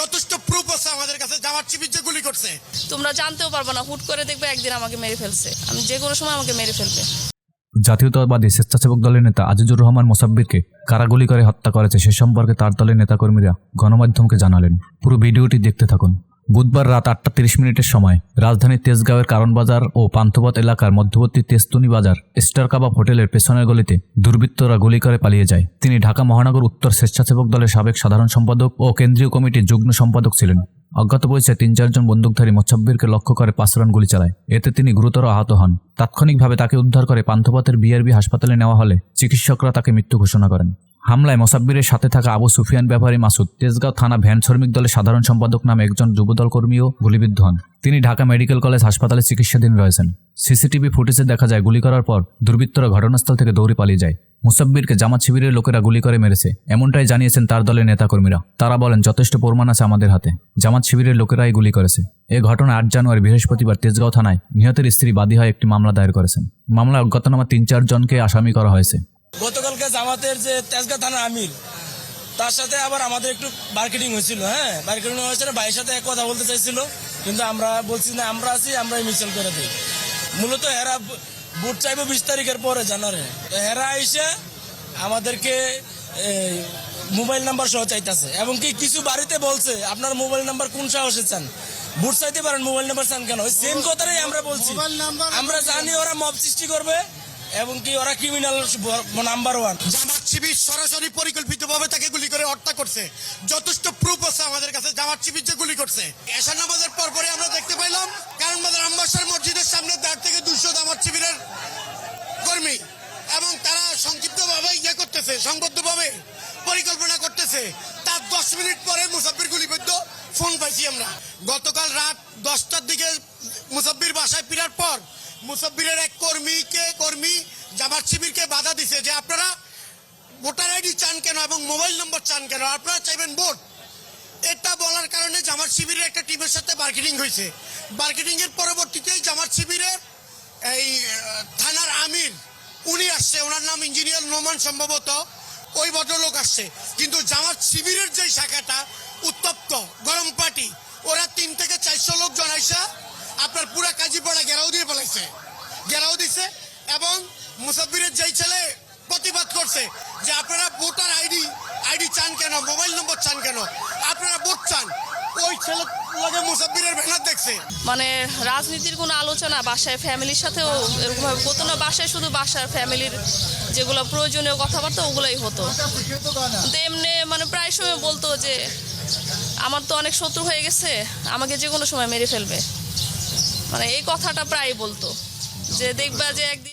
যথেষ্ট প্রুফ আছে আমাদের কাছে যাওয়ার শিবির যে গুলি করছে। তোমরা জানতেও পারবে না হুট করে দেখবে একদিন আমাকে মেরে ফেলছে। আমি যে কোনো সময় আমাকে মেরে ফেলবে। জাতীয়তাবাদী স্বেচ্ছাসেবক দলের নেতা আজিজুর রহমান মোসাব্বিরকে কারা গুলি করে হত্যা করেছে সে সম্পর্কে তার দলের নেতাকর্মীরা গণমাধ্যমকে জানালেন। পুরো ভিডিওটি দেখতে থাকুন। বুধবার রাত আটটা তিরিশ মিনিটের সময় রাজধানীর তেজগাঁওয়ের কারণবাজার ও পান্থপথ এলাকার মধ্যবর্তী তেস্তুনি বাজার স্টার কাবাব হোটেলের পেছনের গলিতে দুর্বৃত্তরা গুলি করে পালিয়ে যায়। তিনি ঢাকা মহানগর উত্তর স্বেচ্ছাসেবক দলের সাবেক সাধারণ সম্পাদক ও কেন্দ্রীয় কমিটির যুগ্ম সম্পাদক ছিলেন। অজ্ঞাত পরিচয় তিন চারজন বন্দুকধারী মোসাব্বিরকে লক্ষ্য করে পাঁচ রান গুলি চালায়। এতে তিনি গুরুতর আহত হন। তাৎক্ষণিকভাবে তাকে উদ্ধার করে পান্থপথের বিআরবি হাসপাতালে নেওয়া হলে চিকিৎসকরা তাকে মৃত্যু ঘোষণা করেন। হামলায় মোসাব্বিরের সাথে থাকা আবু সুফিয়ান ব্যাপারী মাসুদ তেজগাঁও থানা ভ্যান শ্রমিক দলের সাধারণ সম্পাদক নামে একজন যুবদল কর্মীও গুলিবিদ্ধ হন। তিনি ঢাকা মেডিকেল কলেজ হাসপাতালে চিকিৎসাধীন রয়েছেন। সিসিটিভি ফুটেজে দেখা যায়, গুলি করার পর দুর্বৃত্তরা ঘটনাস্থল থেকে দৌড়ে পালিয়ে যায়। মুসাব্বিরকে জামাত শিবিরের লোকেরা গুলি করে মেরেছে। এমনটাই জানিয়েছেন তার দলের নেতাকর্মীরা। তারা বলেন, যথেষ্ট প্রমাণ আছে আমাদের হাতে। জামাত শিবিরের লোকেরাই গুলি করেছে। এ ঘটনা আট জানুয়ারি বৃহস্পতিবার তেজগাঁও থানায় নিহতের স্ত্রী বাদী হয়ে একটি মামলা দায়ের করেছেন। মামলায় অজ্ঞাতনামা তিন চারজনকে আসামি করা হয়েছে। গতকালকে জামাতের যে তেজগাঁ থানার আমির তার সাথে আবার আমাদের একটু মার্কেটিং হয়েছিল হ্যাঁ? মার্কেটিং হয়েছিল ভাইয়ের সাথে এক কথা বলতে চাইছিল কিন্তু আমরা বলছি না আমরা আছি আমরা মিছিল করে দিই। মূলত হেরা বুট চাইব বিশ তারিখের পরে জানারে তো হেরা এসে আমাদেরকে মোবাইল নাম্বার সহ চাইতেছে। এবং কি কিছু বাড়িতে বলছে আপনার মোবাইল নাম্বার কোন সাহসে চান? বুট চাইতে পারেন মোবাইল নাম্বার চান কেন? সেম কথাটাই আমরা বলছি। আমরা জানি ওরা মব সৃষ্টি করবে এবং কি ওরা criminal number one Jamaat Shibir সরাসরি পরিকল্পিতভাবে তাকে গুলি করে হত্যা করছে। যথেষ্ট প্রুফ আছে আমাদের কাছে, জামাত শিবির যে গুলি করছে। এশার নামাজের পরপরই আমরা দেখতে পাইলাম, কারণ বাজার আম্বাসার মসজিদের সামনে দাঁড় থেকে দুশো জামাত শিবিরের কর্মী, এবং তারা সংক্ষিপ্তভাবে ইয়ে করতেছে, সংবদ্ধভাবে পরিকল্পনা করতেছে। তার দশ মিনিট পরে মুসাফির গুলিবদ্ধ, ফোন পাইছি আমরা। গতকাল রাত দশটার দিকে মুসাফির মুসাফিরের এক কর্মীকে কর্মী জামাত শিবিরকে বাধা দিছে যে আপনারা ভোটার আইডি চান কেন এবং মোবাইল নম্বর চান কেন? আপনারা চাইবেন ভোট? এটা বলার কারণে জামাত শিবিরের একটা টিমের সাথে মার্কেটিং হয়েছে। এর পরবর্তীতেই জামাত শিবিরের এই থানার আমির, উনি আসছে। ওনার নাম ইঞ্জিনিয়ার নোমান সম্ভবত। ওই ভদ্রলোক আসছে। কিন্তু জামাত শিবিরের যে শাখাটা উত্তপ্ত, গরম পার্টি, ওরা তিন থেকে চারশো কাজীপাড়া ঘেরাও দিয়ে ফেলাইছে ঘেরাও দিছে এবং মুসাফিরের যেই ছেলে প্রতিবাদ করছে যে আপনারা ভোটার আইডি আইডি চান কেন, মোবাইল নম্বর চান কেন? আপনারা ভোট চান। ওই ছেলে লগে মুসাফিরের দেখছে। মানে রাজনীতির কোনো আলোচনা, বাসায় ফ্যামিলির সাথেও এরকম হতো না। বাসায় শুধু বাসার ফ্যামিলির যেগুলো প্রয়োজনীয় কথাবার্তা, ওগুলোই হতো। কিন্তু এমনি মানে প্রায় সময় বলতো যে, আমার তো অনেক শত্রু হয়ে গেছে, আমাকে যে কোনো সময় মেরে ফেলবে। মানে এই কথাটা প্রায় বলতো। যে দেখবা যে একদিন